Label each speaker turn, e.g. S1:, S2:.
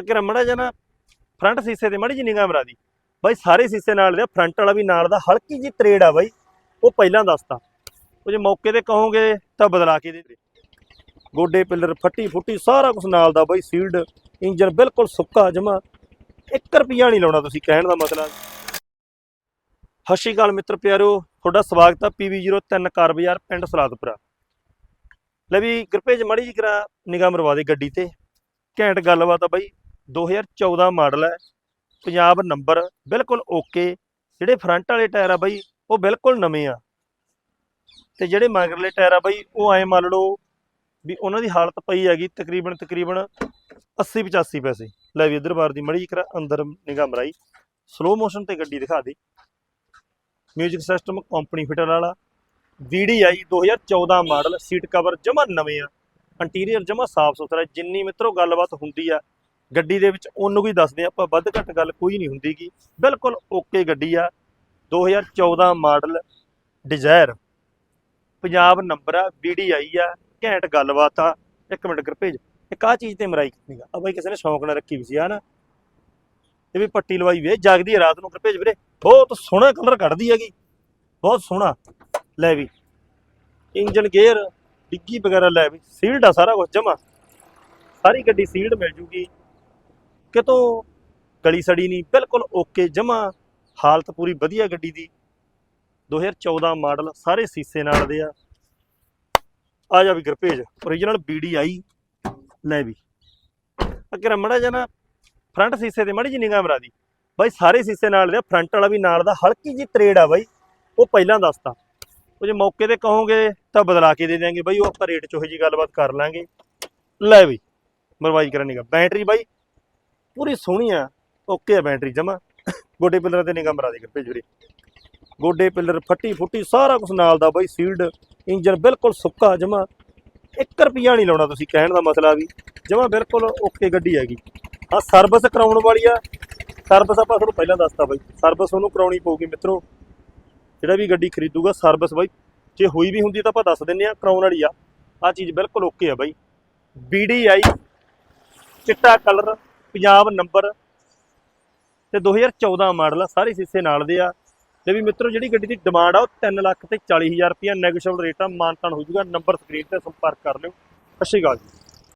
S1: ਅੱਗੇ ਰਮੜਾ ਜਨਾ ਫਰੰਟ ਸੀਸੇ ਤੇ ਮੜੀ ਜੀ ਨਿਗਾਹ ਮਰਾ ਦੀ। ਬਾਈ ਸਾਰੇ ਸੀਸੇ ਨਾਲ ਦੇ ਫਰੰਟ ਵਾਲਾ ਵੀ ਨਾਲ ਦਾ, ਹਲਕੀ ਜੀ ਤਰੇੜ ਆ ਬਾਈ। ਉਹ ਪਹਿਲਾਂ ਦੱਸਤਾ। ਉਹ ਜੇ ਮੌਕੇ ਤੇ ਕਹੋਗੇ ਤਾਂ ਬਦਲਾ ਕੇ ਦੇ ਗੋਡੇ, ਪਿੱਲਰ, ਫੱਟੀ ਫੁੱਟੀ ਸਾਰਾ ਕੁਝ ਨਾਲ ਦਾ ਬਾਈ ਸੀਲਡ ਇੰਜਨ ਬਿਲਕੁਲ ਸੁੱਕਾ ਜਮਾ। 1 ਰੁਪਿਆ ਨਹੀਂ ਲਾਉਣਾ ਤੁਸੀਂ ਕਹਿਣ ਦਾ ਮਤਲਬ। ਸਤਿ ਸ਼੍ਰੀ ਅਕਾਲ ਮਿੱਤਰ ਪਿਆਰਿਓ ਤੁਹਾਡਾ ਸਵਾਗਤ ਹੈ PV03 ਕਾਰ ਬਾਜ਼ਾਰ ਪਿੰਡ ਸਲਾਦਪੁਰਾ। ਲੈ ਵੀ ਗੁਰਪੇਜ ਮੜੀ ਜੀ ਕਰਾ ਨਿਗਾਹ ਮਰਵਾ ਦੇ ਗੱਡੀ ਤੇ। ਘੈਂਟ ਗੱਲਬਾਤ ਆ ਬਾਈ। 2014 ਮਾਡਲ ਹੈ। ਪੰਜਾਬ ਨੰਬਰ ਬਿਲਕੁਲ ਓਕੇ ਜਿਹੜੇ ਫਰੰਟ ਵਾਲੇ ਟਾਇਰ ਆ ਬਾਈ, ਉਹ ਬਿਲਕੁਲ ਨਵੇਂ ਆ। ਤੇ ਜਿਹੜੇ ਮਗਰਲੇ ਟਾਇਰ ਆ ਬਾਈ, ਉਹ ਐ ਮੰਨ ਲਓ ਵੀ ਉਹਨਾਂ ਦੀ ਹਾਲਤ ਪਈ ਹੈਗੀ ਤਕਰੀਬਨ ਤਕਰੀਬਨ 80 85 ਪੈਸੇ। ਲੈ ਵੀ ਇਧਰ ਬਾਰ ਦੀ ਮੜੀ ਕਰਾ ਅੰਦਰ ਨਿਗਾਹ ਮਰਾਈ। ਸਲੋ ਮੋਸ਼ਨ ਤੇ ਗੱਡੀ ਦਿਖਾ ਦੇ। ਮਿਊਜ਼ਿਕ ਸਿਸਟਮ ਕੰਪਨੀ ਫਿਟਰ ਵਾਲਾ। VDI 2014 ਮਾਡਲ ਸੀਟ ਕਵਰ ਜਮਾ ਨਵੇਂ ਆ। ਇੰਟੀਰੀਅਰ ਜਮਾ ਸਾਫ਼ ਸੁਥਰਾ ਜਿੰਨੀ ਮਿੱਤਰੋ ਗੱਲਬਾਤ ਹੁੰਦੀ ਆ ਗੱਡੀ ਦੇ ਵਿੱਚ ਉਹਨੂੰ ਵੀ ਦੱਸਦੇ ਆ, ਆਪਾਂ ਵੱਧ ਘੱਟ ਗੱਲ ਕੋਈ ਨਹੀਂ ਹੁੰਦੀਗੀ ਬਿਲਕੁਲ ਓਕੇ ਗੱਡੀ ਆ। 2014 ਮਾਡਲ ਡਿਜ਼ਾਇਰ। ਪੰਜਾਬ ਨੰਬਰ ਆ VDI ਆ, ਘੈਂਟ ਗੱਲਬਾਤ ਆ। ਇੱਕ ਮਿੰਟ ਕਰ ਭੇਜ। ਇੱਕ ਆ ਚੀਜ਼ ਤੇ ਮਰਾਈ ਕੀਤੀ ਆ। ਬਾਈ ਕਿਸੇ ਨੇ ਸ਼ੌਂਕ ਨਾਲ ਰੱਖੀ ਵੀ ਸੀ ਆ ਨਾ ਇਹ ਵੀ ਪੱਟੀ ਲਵਾਈ ਵੇ ਜਾਗਦੀ ਰਾਤ ਨੂੰ। ਕਰ ਭੇਜ ਵੀਰੇ, ਬਹੁਤ ਸੋਹਣਾ ਕਲਰ ਕੱਢਦੀ ਹੈਗੀ। ਬਹੁਤ ਸੋਹਣਾ। ਲੈ ਵੀ। ਇੰਜਨ ਗੇਅਰ, ਡਿੱਗੀ ਵਗੈਰਾ ਲੈ ਵੀ। ਸੀਲਡ ਆ ਸਾਰਾ ਕੁਝ ਜਮਾ। ਸਾਰੀ ਗੱਡੀ ਸੀਲਡ ਮਿਲ ਜੂਗੀ। ਕਿਤੋਂ ਗਲੀ ਸੜੀ ਨਹੀਂ, ਬਿਲਕੁਲ ਓਕੇ, ਜਮਾ ਹਾਲਤ ਪੂਰੀ ਵਧੀਆ ਗੱਡੀ ਦੀ। 2014 ਮਾਡਲ ਸਾਰੇ ਸੀਸੇ ਨਾਲ ਦੇ ਆ। ਆ ਜਾ ਵੀ ਗਰਪੇਜ origignal BDI ਲੈ ਵੀ। ਅੱਗੇ ਰਮੜਾ ਜਨਾ ਫਰੰਟ ਸੀਸੇ ਤੇ ਮੜੀ ਜੀ ਨਿਗਾਹ ਮਰਾ ਦੀ। ਬਾਈ, ਸਾਰੇ ਸੀਸੇ ਨਾਲ ਦੇ ਫਰੰਟ ਵਾਲਾ ਵੀ ਨਾਲ ਦਾ, ਹਲਕੀ ਜੀ ਤਰੇੜ ਆ ਬਾਈ। ਉਹ ਪਹਿਲਾਂ ਦੱਸਤਾ। ਉਹ ਜੇ ਮੌਕੇ ਤੇ ਕਹੋਗੇ ਤਾਂ ਬਦਲਾ ਕੇ ਦੇ ਦਿਆਂਗੇ ਬਾਈ, ਉਹ ਆਪਾਂ ਰੇਟ ਚ ਉਹੋ ਜੀ ਗੱਲਬਾਤ ਕਰ ਲਾਂਗੇ। ਲੈ ਵੀ, ਮਰਵਾਈ ਕਰਨੀਗਾ ਬੈਟਰੀ ਬਾਈ ਪੂਰੀ ਸੋਹਣੀ ਆ। ਓਕੇ ਆ ਬੈਟਰੀ ਜਮਾ। ਗੋਡੇ ਪਿੱਲਰ ਤੇ ਨਿਗਾਹ ਮਰਾ ਦੇ ਭੇਜ ਵੀਰੇ ਗੋਡੇ ਪਿੱਲਰ ਫੱਟੀ ਫੁੱਟੀ ਸਾਰਾ ਕੁਝ ਨਾਲ ਦਾ ਬਾਈ ਸੀਲਡ। ਇੰਜਨ ਬਿਲਕੁਲ ਸੁੱਕਾ ਜਮਾ। 1 ਰੁਪਿਆ ਨਹੀਂ ਲਾਉਣਾ ਤੁਸੀਂ ਕਹਿਣ ਦਾ ਮਸਲਾ ਵੀ। ਜਮਾ ਬਿਲਕੁਲ ਓਕੇ ਗੱਡੀ ਹੈਗੀ। ਆ ਸਰਵਿਸ ਕਰਾਉਣ ਵਾਲੀ ਆ। ਸਰਵਿਸ ਆਪਾਂ ਤੁਹਾਨੂੰ ਪਹਿਲਾਂ ਦੱਸਤਾ ਬਾਈ। ਸਰਵਿਸ ਉਹਨੂੰ ਕਰਾਉਣੀ ਪਊਗੀ ਮਿੱਤਰੋ। ਜਿਹੜਾ ਵੀ ਗੱਡੀ ਖਰੀਦੂਗਾ ਸਰਵਿਸ ਬਾਈ। ਜੇ ਹੋਈ ਵੀ ਹੁੰਦੀ ਤਾਂ ਆਪਾਂ ਦੱਸ ਦਿੰਨੇ ਆ ਕਰਾਉਣ ਵਾਲੀ ਆ। ਆ ਚੀਜ਼ ਬਿਲਕੁਲ ਓਕੇ ਆ ਬਾਈ। BDI ਚਿੱਟਾ ਕਲਰ। ਪੰਜਾਬ ਨੰਬਰ ਤੇ 2014 ਮਾਡਲ ਆ, ਸਾਰੇ ਸੀਸੇ ਨਾਲ ਦੇ ਆ। ਤੇ ਵੀ ਮਿੱਤਰੋ, ਜਿਹੜੀ ਗੱਡੀ ਦੀ ਡਿਮਾਂਡ ਆ, ਉਹ 3 ਲੱਖ ਤੇ 40000 ਰੁਪਇਆ ਨੈਗੋਸ਼ੀਏਬਲ ਰੇਟ ਆ। ਮਾਨਤਾਨ ਹੋ ਜਾਊਗਾ। ਨੰਬਰ ਸਕਰੀਨ ਤੇ ਸੰਪਰਕ ਕਰ ਲਿਓ। ਸਤਿ ਸ਼੍ਰੀ ਅਕਾਲ ਜੀ।